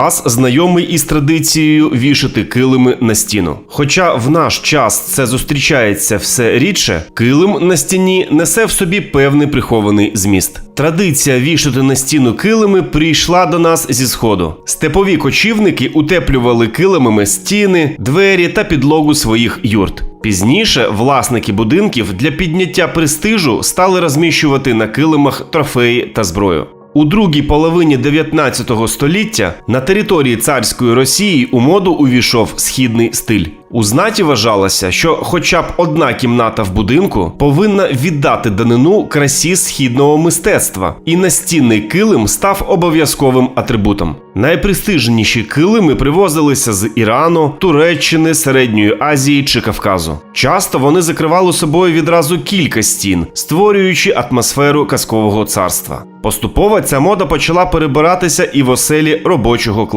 Ас знайомий із традицією вішати килими на стіну. Хоча в наш час це зустрічається все рідше, килим на стіні несе в собі певний прихований зміст. Традиція вішати на стіну килими прийшла до нас зі сходу. Степові кочівники утеплювали килимами стіни, двері та підлогу своїх юрт. Пізніше власники будинків для підняття престижу стали розміщувати на килимах трофеї та зброю. У другій половині 19 століття на території царської Росії у моду увійшов східний стиль. У знаті вважалося, що хоча б одна кімната в будинку повинна віддати данину красі східного мистецтва, і настінний килим став обов'язковим атрибутом. Найпрестижніші килими привозилися з Ірану, Туреччини, Середньої Азії чи Кавказу. Часто вони закривали собою відразу кілька стін, створюючи атмосферу казкового царства. Поступово ця мода почала перебиратися і в оселі робочого класу.